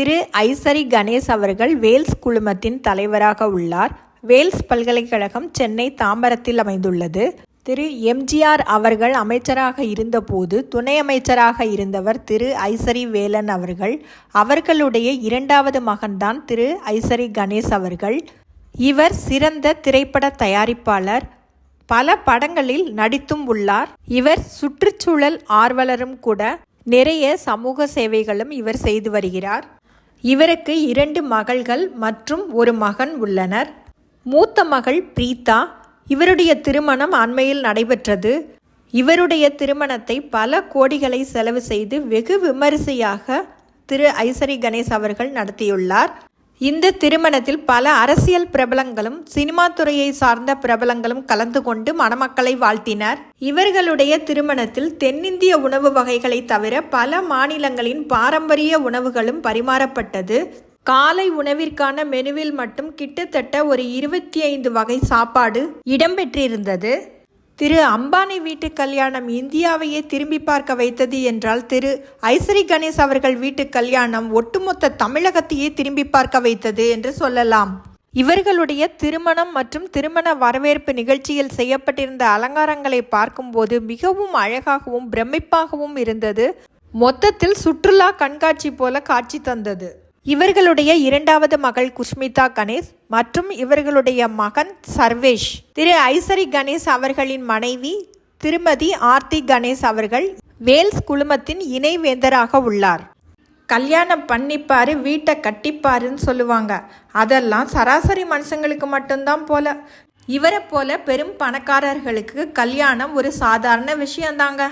திரு ஐசரி கணேஷ் அவர்கள் வேல்ஸ் குழுமத்தின் தலைவராக உள்ளார். வேல்ஸ் பல்கலைக்கழகம் சென்னை தாம்பரத்தில் அமைந்துள்ளது. திரு எம்ஜிஆர் அவர்கள் அமைச்சராக இருந்தபோது துணை அமைச்சராக இருந்தவர் திரு ஐசரி வேலன் அவர்கள். அவர்களுடைய இரண்டாவது மகன்தான் திரு ஐசரி கணேஷ் அவர்கள். இவர் சிறந்த திரைப்பட தயாரிப்பாளர். பல படங்களில் நடித்தும் உள்ளார். இவர் சுற்றுச்சூழல் ஆர்வலரும் கூட. நிறைய சமூக சேவைகளும் இவர் செய்து வருகிறார். இவருக்கு இரண்டு மகள்கள் மற்றும் ஒரு மகன் உள்ளனர். மூத்த மகள் பிரீதா இவருடைய திருமணம் அண்மையில் நடைபெற்றது. இவருடைய திருமணத்தை பல கோடிகளை செலவு செய்து வெகு விமரிசையாக திரு ஐசரி கணேஷ் அவர்கள் நடத்தியுள்ளார். இந்த திருமணத்தில் பல அரசியல் பிரபலங்களும் சினிமா துறையை சார்ந்த பிரபலங்களும் கலந்து கொண்டு மணமக்களை வாழ்த்தினர். இவர்களுடைய திருமணத்தில் தென்னிந்திய உணவு வகைகளை தவிர பல மாநிலங்களின் பாரம்பரிய உணவுகளும் பரிமாறப்பட்டது. காலை உணவிற்கான மெனுவில் மட்டும் கிட்டத்தட்ட ஒரு இருபத்தி ஐந்து வகை சாப்பாடு இடம்பெற்றிருந்தது. திரு அம்பானி வீட்டு கல்யாணம் இந்தியாவையே திரும்பி பார்க்க வைத்தது என்றால் திரு ஐசரி கணேஷ் அவர்கள் வீட்டு கல்யாணம் ஒட்டுமொத்த தமிழகத்தையே திரும்பி பார்க்க வைத்தது என்று சொல்லலாம். இவர்களுடைய திருமணம் மற்றும் திருமண வரவேற்பு நிகழ்ச்சியில் செய்யப்பட்டிருந்த அலங்காரங்களை பார்க்கும்போது மிகவும் அழகாகவும் பிரமிப்பாகவும் இருந்தது. மொத்தத்தில் சுற்றுலா கண்காட்சி போல காட்சி தந்தது. இவர்களுடைய இரண்டாவது மகள் குஷ்மிதா கணேஷ் மற்றும் இவர்களுடைய மகன் சர்வேஷ். திரு ஐசரி கணேஷ் அவர்களின் மனைவி திருமதி ஆர்த்தி கணேஷ் அவர்கள் வேல்ஸ் குழுமத்தின் இணைவேந்தராக உள்ளார். கல்யாணம் பண்ணிப்பாரு வீட்டை கட்டிப்பாருன்னு சொல்லுவாங்க. அதெல்லாம் சராசரி மனுஷங்களுக்கு மட்டும்தான் போல. இவரை போல பெரும் பணக்காரர்களுக்கு கல்யாணம் ஒரு சாதாரண விஷயம்தாங்க.